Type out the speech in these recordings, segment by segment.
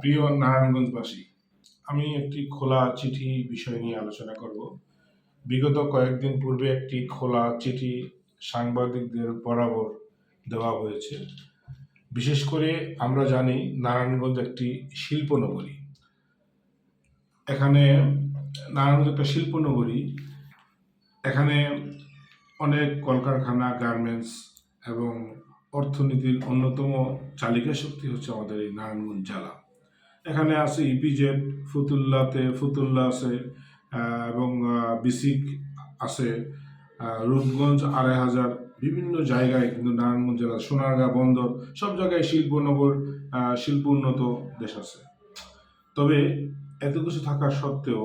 প্রিয় নারায়ণগঞ্জবাসী, আমি একটি খোলা চিঠি বিষয় নিয়ে আলোচনা করব। বিগত কয়েকদিন পূর্বে একটি খোলা চিঠি সাংবাদিকদের বরাবর দেওয়া হয়েছে। বিশেষ করে আমরা জানি নারায়ণগঞ্জ একটি শিল্প নগরী এখানে নারায়ণগঞ্জ একটা শিল্প নগরী এখানে অনেক কলকারখানা, গার্মেন্টস এবং অর্থনীতির অন্যতম চালিকা শক্তি হচ্ছে আমাদের এই নারায়ণগঞ্জ জেলা। এখানে আছে ইপিজেড ফুতুল্লাতে, ফুতুল্লা আছে এবং বিসিক আছে রূপগঞ্জ আড়াই হাজার, বিভিন্ন জায়গায় কিন্তু নারায়ণগঞ্জ জেলা, সোনারগাঁ বন্দর, সব জায়গায় শিল্পনগর শিল্প উন্নত দেশ আছে। তবে এত কিছু থাকা সত্ত্বেও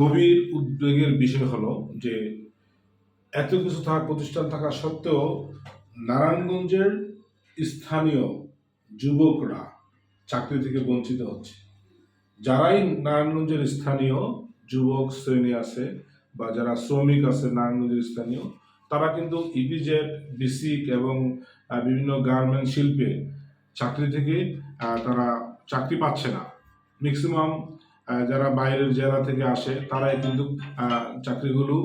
গভীর উদ্বেগের বিষয় হলো যে এত কিছু থাকা প্রতিষ্ঠান থাকা সত্ত্বেও নারায়ণগঞ্জের স্থানীয় যুবকরা চাকরি থেকে বঞ্চিত হচ্ছে। যারাই নারায়ণগঞ্জের স্থানীয় যুবক শ্রেণি আছে বা যারা শ্রমিক আছে নারায়ণগঞ্জের স্থানীয়, তারা কিন্তু ইপিজেড বিসিক এবং বিভিন্ন গার্মেন্ট শিল্পে চাকরি থেকে তারা চাকরি পাচ্ছে না। ম্যাক্সিমাম যারা বাইরের জেলা থেকে আসে, তারাই কিন্তু চাকরিগুলো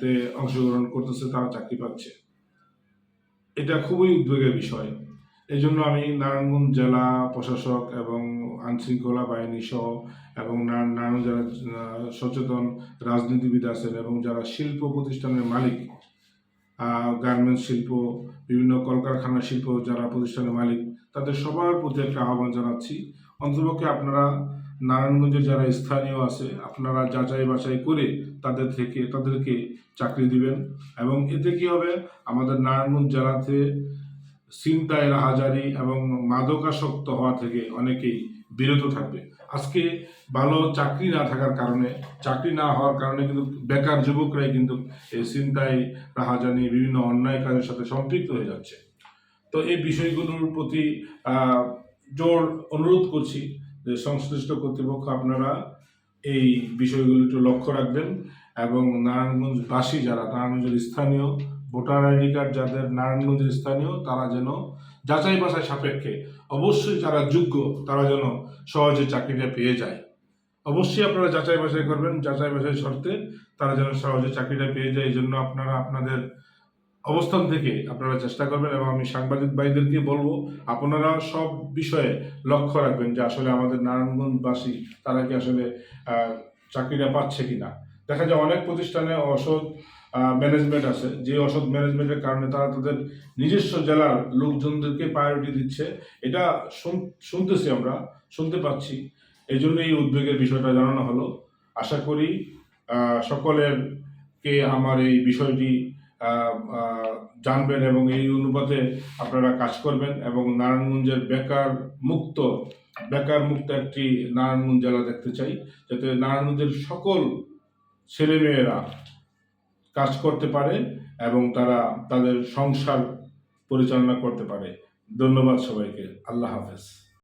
তে অংশগ্রহণ করতেছে, তারা চাকরি পাচ্ছে। এটা খুবই উদ্বেগের বিষয়। এই জন্য আমি নারায়ণগঞ্জ জেলা প্রশাসক এবং আইনশৃঙ্খলা বাহিনী সহ এবং নানান যারা সচেতন রাজনীতিবিদ আছেন এবং যারা শিল্প প্রতিষ্ঠানের মালিক গার্মেন্টস শিল্প, বিভিন্ন কলকারখানা শিল্প যারা প্রতিষ্ঠানের মালিক, তাদের সবার প্রতি একটা আহ্বান জানাচ্ছি। অন্ততপক্ষে আপনারা নারায়ণগঞ্জে যারা স্থানীয় আছে, আপনারা যাচাই বাছাই করে তাদের থেকে, তাদেরকে চাকরি দিবেন। এবং এতে কি হবে? আমাদের নারায়ণগঞ্জ জেলাতে ছিনতাই রাহাজারি এবং মাদকাসক্ত হওয়া থেকে অনেকেই বিরত থাকবে। আজকে ভালো চাকরি না থাকার কারণে, চাকরি না হওয়ার কারণে কিন্তু বেকার যুবকরাই কিন্তু এই ছিনতাই, রাহাজানি, বিভিন্ন অন্যায় কাজের সাথে সম্পৃক্ত হয়ে যাচ্ছে। তো এই বিষয়গুলোর প্রতি জোর অনুরোধ করছি যে সংশ্লিষ্ট কর্তৃপক্ষ আপনারা এই বিষয়গুলো একটু লক্ষ্য রাখবেন এবং নারায়ণগঞ্জবাসী যারা, নারায়ণগঞ্জের স্থানীয় ভোটার আইডি কার্ড যাদের নারায়ণগঞ্জের স্থানীয়, তারা যেন যাচাই বাছাই সাপেক্ষে অবশ্যই যারা যোগ্য, তারা যেন সহজে চাকরিটা পেয়ে যায়। অবশ্যই আপনারা যাচাই বাছাই করবেন, যাচাই বাছাই শর্তে তারা যেন সহজে চাকরিটা পেয়ে যায় এই জন্য আপনারা আপনাদের অবস্থান থেকে আপনারা চেষ্টা করবেন এবং আমি সাংবাদিক ভাইদেরকে বলব, আপনারা সব বিষয়ে লক্ষ্য রাখবেন যে আসলে আমাদের নারায়ণগঞ্জবাসী, তারা কি আসলে চাকরিটা পাচ্ছে কিনা। দেখা যায় অনেক প্রতিষ্ঠানে অসৎ ম্যানেজমেন্ট আছে। যে অসৎ ম্যানেজমেন্টের কারণে তারা তাদের নিজস্ব জেলার লোকজনদেরকে প্রায়োরিটি দিচ্ছে। এটা শুনতেছি আমরা, শুনতে পাচ্ছি। এই জন্য এই উদ্বেগের বিষয়টা জানানো হলো। আশা করি সকলের কে আমার এই বিষয়টি জানবেন এবং এই অনুপাতে আপনারা কাজ করবেন এবং নারায়ণগঞ্জের বেকার মুক্ত বেকার মুক্ত একটি নারায়ণগঞ্জ জেলা দেখতে চাই। যাতে নারায়ণগঞ্জের সকল ছেলেমেয়েরা কাজ করতে পারে এবং তারা তাদের সংসার পরিচালনা করতে পারে। ধন্যবাদ সবাইকে। আল্লাহ হাফেজ।